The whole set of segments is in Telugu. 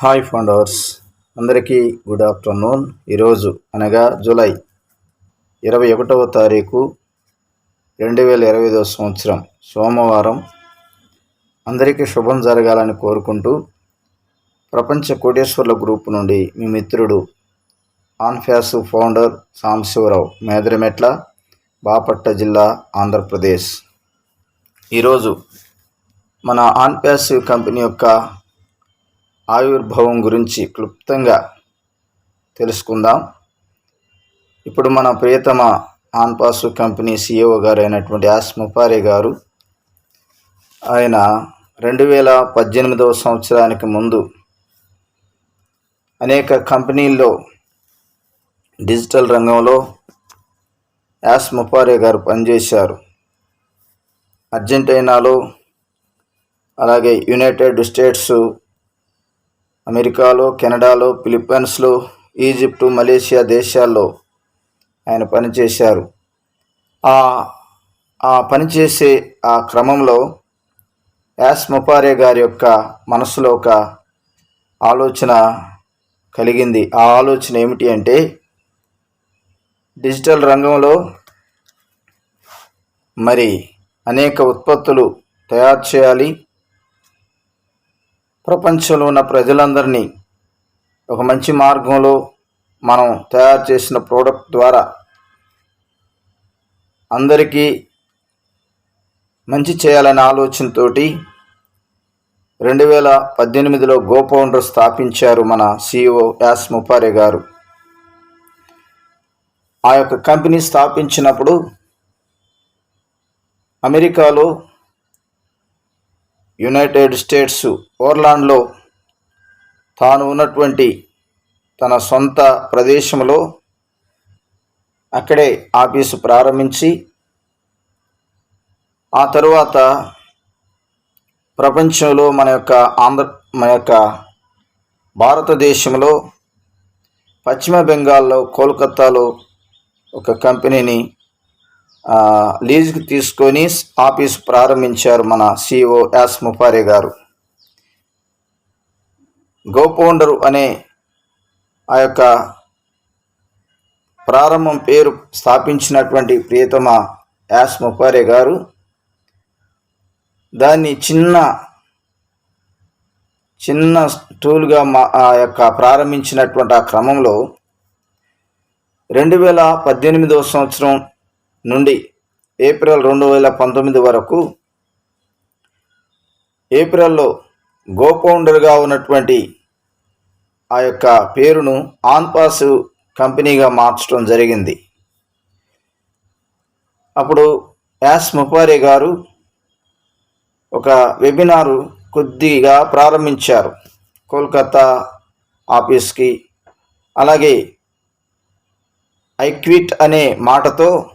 హాయ్ ఫౌండర్స్ అందరికీ గుడ్ ఆఫ్టర్నూన్. ఈరోజు అనగా జూలై ఇరవై ఒకటవ తారీఖు రెండు వేల ఇరవై ఐదవ సంవత్సరం సోమవారం. అందరికీ శుభం జరగాలని కోరుకుంటూ ప్రపంచ కోటేశ్వర్ల గ్రూప్ నుండి మీ మిత్రుడు ఆన్ఫ్యాస్ ఫౌండర్ సాంబశివరావు మేదరమెట్ల బాపట్ల జిల్లా ఆంధ్రప్రదేశ్. ఈరోజు మన ఆన్ప్యాసివ్ కంపెనీ యొక్క ఆవిర్భావం గురించి క్లుప్తంగా తెలుసుకుందాం. ఇప్పుడు మన ప్రియతమ ఆన్పాసు కంపెనీ సిఇఓ గారు అయినటువంటి యాస్ గారు ఆయన రెండు వేల పద్దెనిమిదవ సంవత్సరానికి ముందు అనేక కంపెనీల్లో డిజిటల్ రంగంలో యాస్ ముపారే గారు పనిచేశారు. అర్జెంటీనాలో అలాగే యునైటెడ్ స్టేట్స్ అమెరికాలో కెనడాలో ఫిలిప్పైన్స్లో ఈజిప్టు మలేషియా దేశాల్లో ఆయన పనిచేశారు. ఆ ఆ పనిచేసే ఆ క్రమంలో యాస్ ముపారే గారి యొక్క మనసులో ఒక ఆలోచన కలిగింది. ఆ ఆలోచన ఏమిటి అంటే డిజిటల్ రంగంలో మరి అనేక ఉత్పత్తులు తయారు చేయాలి ప్రపంచంలో ఉన్న ప్రజలందరినీ ఒక మంచి మార్గంలో మనం తయారు చేసిన ప్రోడక్ట్ ద్వారా అందరికీ మంచి చేయాలనే ఆలోచనతో రెండు వేల పద్దెనిమిదిలో గోపౌండర్ స్థాపించారు మన సిఇఓ యాస్ ముపారే గారు. ఆ యొక్క కంపెనీ స్థాపించినప్పుడు అమెరికాలో యునైటెడ్ స్టేట్స్ ఓర్లాండ్లో తాను ఉన్నటువంటి తన సొంత ప్రదేశంలో అక్కడే ఆఫీసు ప్రారంభించి ఆ తరువాత ప్రపంచంలో మన యొక్క ఆంధ్ర మన యొక్క భారతదేశంలో పశ్చిమ బెంగాల్లో కోల్కత్తాలో ఒక కంపెనీని లీజుకి తీసుకొని ఆఫీస్ ప్రారంభించారు మన సిఓ యాస్ ముఫారే గారు. గోపౌండరు అనే ఆ యొక్క ప్రారంభం పేరు స్థాపించినటువంటి ప్రియతమ యాస్ ముఫారే గారు. దాన్ని చిన్న చిన్న టూల్గా మా ఆ యొక్క ప్రారంభించినటువంటి ఆ క్రమంలో రెండు వేల పద్దెనిమిదవ సంవత్సరం నుండి ఏప్రిల్ రెండు వేల పంతొమ్మిది వరకు ఏప్రిల్లో గోపౌండర్గా ఉన్నటువంటి ఆ యొక్క పేరును ఆన్పాస్ కంపెనీగా మార్చడం జరిగింది. అప్పుడు యాస్ ముపారే గారు ఒక వెబినారు కొద్దిగా ప్రారంభించారు కోల్కతా ఆఫీస్కి. అలాగే ఐక్విట్ అనే మాటతో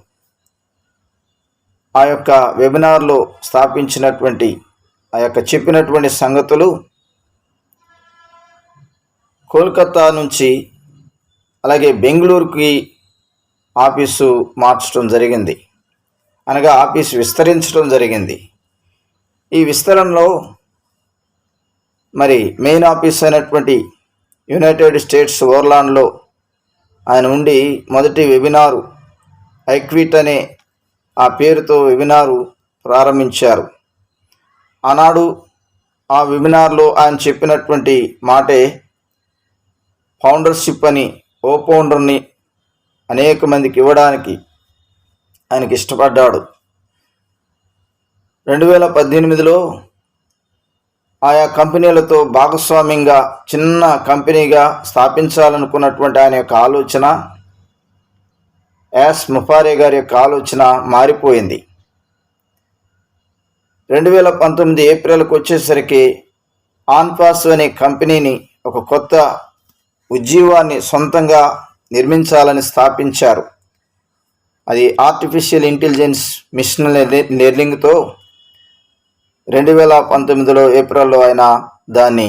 ఆ యొక్క వెబినార్లో స్థాపించినటువంటి ఆ యొక్క చెప్పినటువంటి సంగతులు కోల్కతా నుంచి అలాగే బెంగళూరుకి ఆఫీసు మార్చడం జరిగింది. అనగా ఆఫీస్ విస్తరించడం జరిగింది. ఈ విస్తరణలో మరి మెయిన్ ఆఫీస్ అయినటువంటి యునైటెడ్ స్టేట్స్ ఓర్లాండ్లో ఆయన ఉండి మొదటి వెబినారు ఐక్విట్ అనే ఆ పేరుతో వెబినారు ప్రారంభించారు. ఆనాడు ఆ వెబినార్లో ఆయన చెప్పినటువంటి మాటే ఫౌండర్షిప్ అని ఓ ఫౌండర్ని అనేక మందికి ఇవ్వడానికి ఆయనకి ఇష్టపడ్డాడు. రెండు వేల పద్దెనిమిదిలో ఆయా కంపెనీలతో భాగస్వామ్యంగా చిన్న కంపెనీగా స్థాపించాలనుకున్నటువంటి ఆయన యొక్క ఆలోచన యాస్ ముఫారే గారి యొక్క ఆలోచన మారిపోయింది. రెండు వేల పంతొమ్మిది ఏప్రిల్కి వచ్చేసరికి ఆన్పాస్ అనే కంపెనీని ఒక కొత్త ఉద్యీవాన్ని సొంతంగా నిర్మించాలని స్థాపించారు. అది ఆర్టిఫిషియల్ ఇంటెలిజెన్స్ మిషన్ లెర్నింగ్తో రెండు వేల పంతొమ్మిదిలో ఏప్రిల్లో ఆయన దాన్ని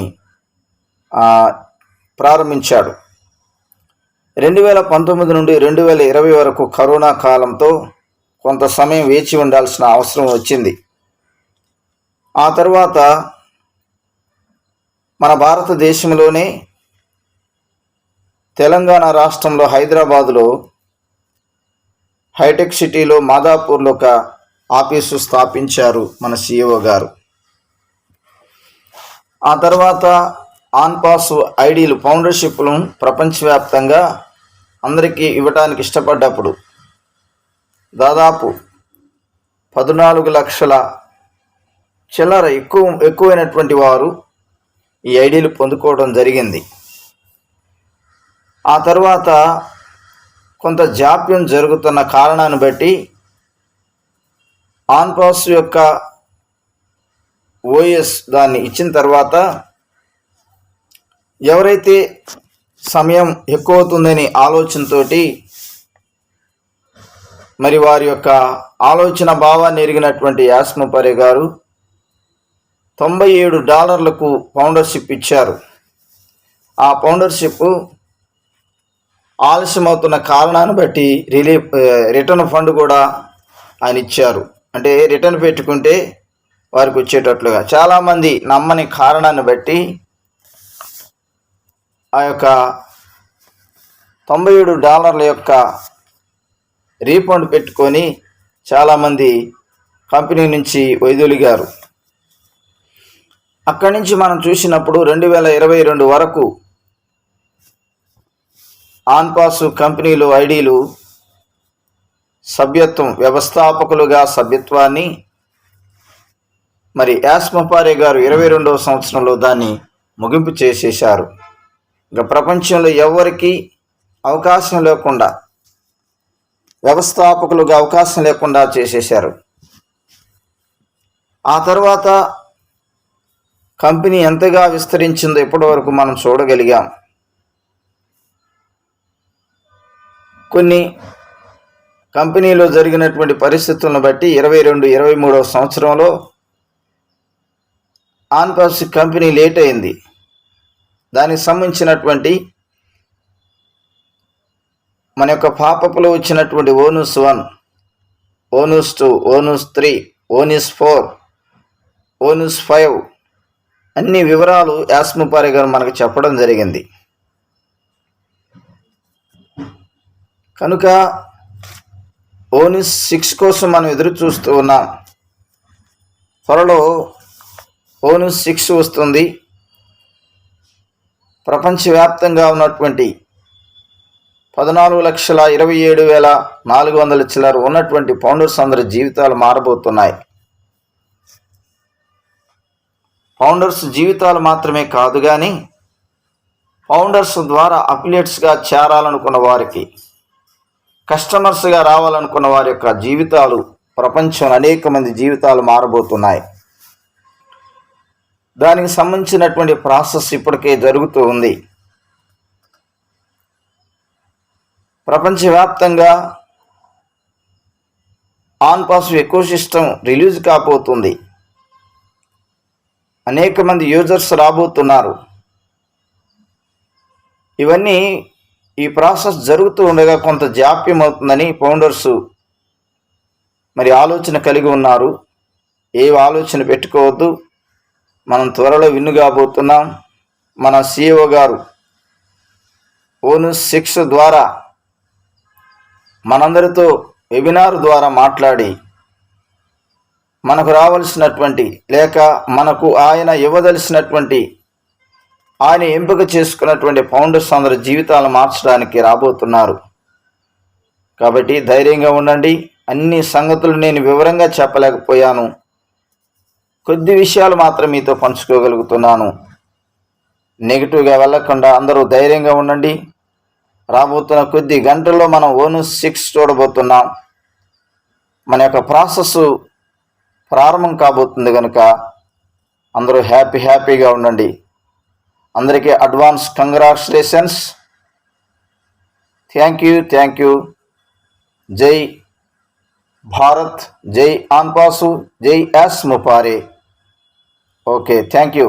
ప్రారంభించాడు. రెండు వేల పంతొమ్మిది నుండి రెండు వేల ఇరవై వరకు కరోనా కాలంతో కొంత సమయం వేచి ఉండాల్సిన అవసరం వచ్చింది. ఆ తర్వాత మన భారతదేశంలోనే తెలంగాణ రాష్ట్రంలో హైదరాబాదులో హైటెక్ సిటీలో మాదాపూర్లో ఒక ఆఫీసు స్థాపించారు మన సిఇఓ గారు. ఆ తర్వాత ఆన్పాస్ ఐడీలు ఫౌండర్షిప్లను ప్రపంచవ్యాప్తంగా అందరికీ ఇవ్వటానికి ఇష్టపడ్డప్పుడు దాదాపు పద్నాలుగు లక్షల చిల్లర ఎక్కువ ఎక్కువైనటువంటి వారు ఈ ఐడీలు పొందుకోవడం జరిగింది. ఆ తర్వాత కొంత జాప్యం జరుగుతున్న కారణాన్ని బట్టి ఆన్ పాస్ యొక్క ఓఎస్ దాన్ని ఇచ్చిన తర్వాత ఎవరైతే సమయం ఎక్కువ అవుతుందని ఆలోచనతోటి మరి వారి యొక్క ఆలోచన భావాన్ని ఎరిగినటువంటి యాస్మపరే గారు తొంభై ఏడు డాలర్లకు ఫౌండర్షిప్ ఇచ్చారు. ఆ ఫౌండర్షిప్ ఆలస్యమవుతున్న కారణాన్ని బట్టి రిలీఫ్ రిటర్న్ ఫండ్ కూడా ఆయన ఇచ్చారు. అంటే రిటర్న్ పెట్టుకుంటే వారికి వచ్చేటట్లుగా. చాలామంది నమ్మని కారణాన్ని బట్టి ఆ యొక్క తొంభై ఏడు డాలర్ల యొక్క రీఫండ్ పెట్టుకొని చాలామంది కంపెనీ నుంచి వైదొలిగారు. అక్కడి నుంచి మనం చూసినప్పుడు రెండు వేల ఇరవై రెండు వరకు ఆన్పాస్ కంపెనీలు ఐడీలు సభ్యత్వం వ్యవస్థాపకులుగా సభ్యత్వాన్ని మరి యాస్మపారే గారు ఇరవై రెండవ సంవత్సరంలో దాన్ని ముగింపు చేసేశారు. ఇంకా ప్రపంచంలో ఎవరికి అవకాశం లేకుండా వ్యవస్థాపకులుగా అవకాశం లేకుండా చేసేశారు. ఆ తర్వాత కంపెనీ ఎంతగా విస్తరించిందో ఇప్పటివరకు మనం చూడగలిగాం. కొన్ని కంపెనీలో జరిగినటువంటి పరిస్థితులను బట్టి ఇరవై రెండు ఇరవై మూడవ సంవత్సరంలో ఆన్పాస్ కంపెనీ లేట్ అయింది. దానికి సంబంధించినటువంటి మన యొక్క పాపపులో వచ్చినటువంటి ఓనూస్ one ఓనూస్ two ఓనూస్ three ఓనూస్ four ఓనూస్ five అన్ని వివరాలు యాస్ముపారి గారు మనకు చెప్పడం జరిగింది. కనుక ఓనిస్ సిక్స్ కోసం మనం ఎదురు చూస్తూ ఉన్నాం. త్వరలో ఓనూస్ సిక్స్ వస్తుంది. ప్రపంచవ్యాప్తంగా ఉన్నటువంటి పద్నాలుగు లక్షల ఇరవై ఏడు వేల నాలుగు వందల చిల్లర ఉన్నటువంటి ఫౌండర్స్ అందరి జీవితాలు మారబోతున్నాయి. ఫౌండర్స్ జీవితాలు మాత్రమే కాదు కానీ ఫౌండర్స్ ద్వారా అఫిలియేట్స్గా చేరాలనుకున్న వారికి కస్టమర్స్గా రావాలనుకున్న వారి యొక్క జీవితాలు ప్రపంచంలో అనేక మంది జీవితాలు మారబోతున్నాయి. దానికి సంబంధించినటువంటి ప్రాసెస్ ఇప్పటికే జరుగుతూ ఉంది. ప్రపంచవ్యాప్తంగా on pass ecosystem release కాబోతుంది. అనేక మంది యూజర్స్ రాబోతున్నారు. ఇవన్నీ ఈ ప్రాసెస్ జరుగుతూ ఉండగా కొంత జాప్యం అవుతుందని ఫౌండర్స్ మరి ఆలోచన కలిగి ఉన్నారు. ఏ ఆలోచన పెట్టుకోవద్దు. మనం త్వరలో విన్ను కాబోతున్నాం. మన సిఇఓ గారు ఓను సిక్స్ ద్వారా మనందరితో వెబినార్ ద్వారా మాట్లాడి మనకు రావలసినటువంటి లేక మనకు ఆయన ఇవ్వదలసినటువంటి ఆయన ఎంపిక చేసుకున్నటువంటి ఫౌండర్స్ అందరి జీవితాలు మార్చడానికి రాబోతున్నారు. కాబట్టి ధైర్యంగా ఉండండి. అన్ని సంగతులు నేను వివరంగా చెప్పలేకపోయాను. కొద్ది విషయాలు మాత్రం మీతో పంచుకోగలుగుతున్నాను. నెగిటివ్గా వెళ్ళకుండా అందరూ ధైర్యంగా ఉండండి. రాబోతున్న కొద్ది గంటల్లో మనం ఓను సిక్స్ చూడబోతున్నాం. మన యొక్క ప్రాసెస్ ప్రారంభం కాబోతుంది కనుక అందరూ హ్యాపీ హ్యాపీగా ఉండండి. అందరికీ advance congratulations. Thank you thank you. జై భారత్ జై ఆన్పాసు జై Ash Mufareh okay thank you